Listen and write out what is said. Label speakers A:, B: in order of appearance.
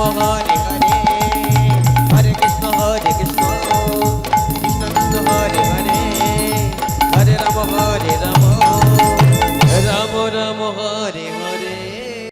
A: Ram
B: Ram